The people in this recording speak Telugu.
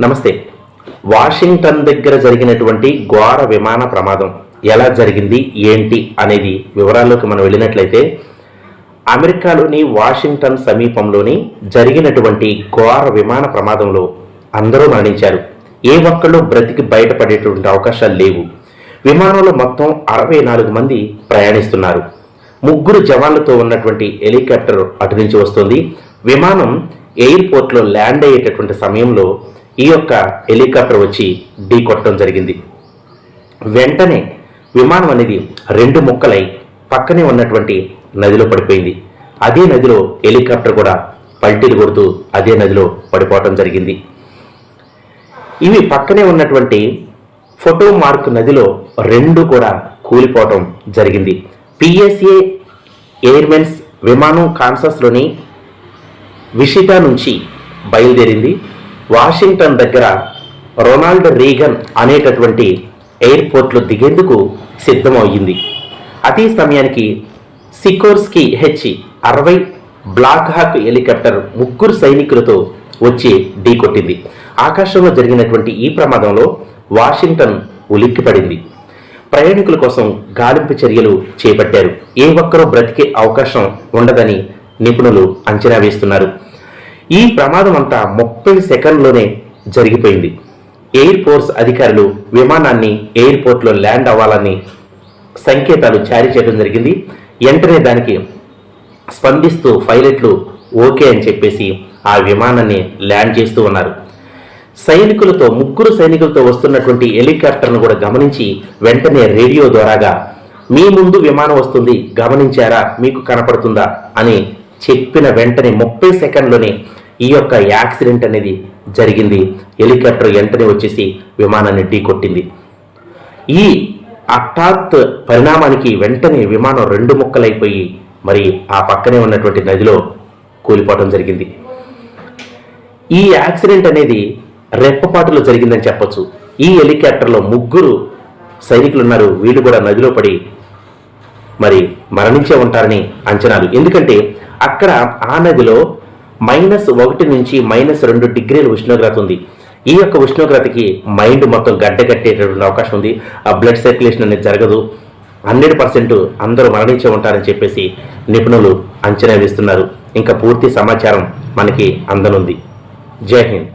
నమస్తే. వాషింగ్టన్ దగ్గర జరిగినటువంటి ఘోర విమాన ప్రమాదం ఎలా జరిగింది ఏంటి అనేది వివరాల్లోకి మనం వెళ్ళినట్లయితే అమెరికాలోని వాషింగ్టన్ సమీపంలోని జరిగినటువంటి ఘోర విమాన ప్రమాదంలో అందరూ మరణించారు. ఏ ఒక్కళ్ళు బ్రతికి బయటపడేటువంటి అవకాశాలు లేవు. విమానంలో మొత్తం అరవై నాలుగు మంది ప్రయాణిస్తున్నారు. ముగ్గురు జవాన్లతో ఉన్నటువంటి హెలికాప్టర్ అటు నుంచి వస్తుంది. విమానం ఎయిర్పోర్ట్లో ల్యాండ్ అయ్యేటటువంటి సమయంలో ఈ యొక్క హెలికాప్టర్ వచ్చి ఢీ కొట్టడం జరిగింది. వెంటనే విమానం అనేది రెండు ముక్కలై పక్కనే ఉన్నటువంటి నదిలో పడిపోయింది. అదే నదిలో హెలికాప్టర్ కూడా పల్టీలు కొడుతూ అదే నదిలో పడిపోవటం జరిగింది. ఇవి పక్కనే ఉన్నటువంటి ఫోటో మార్క్ నదిలో రెండు కూడా కూలిపోవటం జరిగింది. పిఎస్ఏ ఎయిర్మెన్స్ విమానం కాన్సస్లోని విషిటా నుంచి బయలుదేరింది. వాషింగ్టన్ దగ్గర రొనాల్డ్ రీగన్ అనేటటువంటి ఎయిర్పోర్ట్లో దిగేందుకు సిద్ధమయ్యింది. అదే సమయానికి సికోర్స్కి హెచ్ అరవై బ్లాక్ హాక్ హెలికాప్టర్ ముగ్గురు సైనికులతో వచ్చి ఢీకొట్టింది ఆకాశంలో జరిగినటువంటి ఈ ప్రమాదంలో వాషింగ్టన్ ఉలిక్కిపడింది. ప్రయాణికుల కోసం గాలింపు చర్యలు చేపట్టారు. ఏ ఒక్కరూ బ్రతికే అవకాశం ఉండదని నిపుణులు అంచనా వేస్తున్నారు. ఈ ప్రమాదం అంతా ముప్పై సెకండ్లోనే జరిగిపోయింది. ఎయిర్ ఫోర్స్ అధికారులు విమానాన్ని ఎయిర్పోర్ట్లో ల్యాండ్ అవ్వాలని సంకేతాలు జారీ చేయడం జరిగింది. వెంటనే దానికి స్పందిస్తూ పైలట్లు ఓకే అని చెప్పేసి ఆ విమానాన్ని ల్యాండ్ చేస్తూ ఉన్నారు. సైనికులతో ముగ్గురు సైనికులతో వస్తున్నటువంటి హెలికాప్టర్ను కూడా గమనించి వెంటనే రేడియో ద్వారాగా మీ ముందు విమానం వస్తుంది గమనించారా? మీకు కనపడుతుందా? అని చెప్పిన వెంటనే ముప్పై సెకండ్లోనే ఈ యొక్క యాక్సిడెంట్ అనేది జరిగింది. హెలికాప్టర్ వెంటనే వచ్చేసి విమానాన్ని ఢీకొట్టింది. ఈ హఠాత్ పరిణామానికి వెంటనే విమానం రెండు ముక్కలైపోయి మరి ఆ పక్కనే ఉన్నటువంటి నదిలో కూలిపోవడం జరిగింది. ఈ యాక్సిడెంట్ అనేది రెప్పపాటులో జరిగిందని చెప్పొచ్చు. ఈ హెలికాప్టర్లో ముగ్గురు సైనికులు ఉన్నారు. వీళ్ళు కూడా నదిలో పడి మరి మరణించే ఉంటారని అంచనాలు. ఎందుకంటే అక్కడ ఆ నదిలో మైనస్ ఒకటి నుంచి మైనస్ రెండు డిగ్రీల ఉష్ణోగ్రత ఉంది. ఈ యొక్క ఉష్ణోగ్రతకి మైండ్ మొత్తం గడ్డగట్టేటటువంటి అవకాశం ఉంది. ఆ బ్లడ్ సర్క్యులేషన్ అనేది జరగదు. హండ్రెడ్ పర్సెంట్ అందరూ మరణించే ఉంటారని చెప్పేసి నిపుణులు అంచనా వేస్తున్నారు. ఇంకా పూర్తి సమాచారం మనకి అందనుంది. జై హింద్.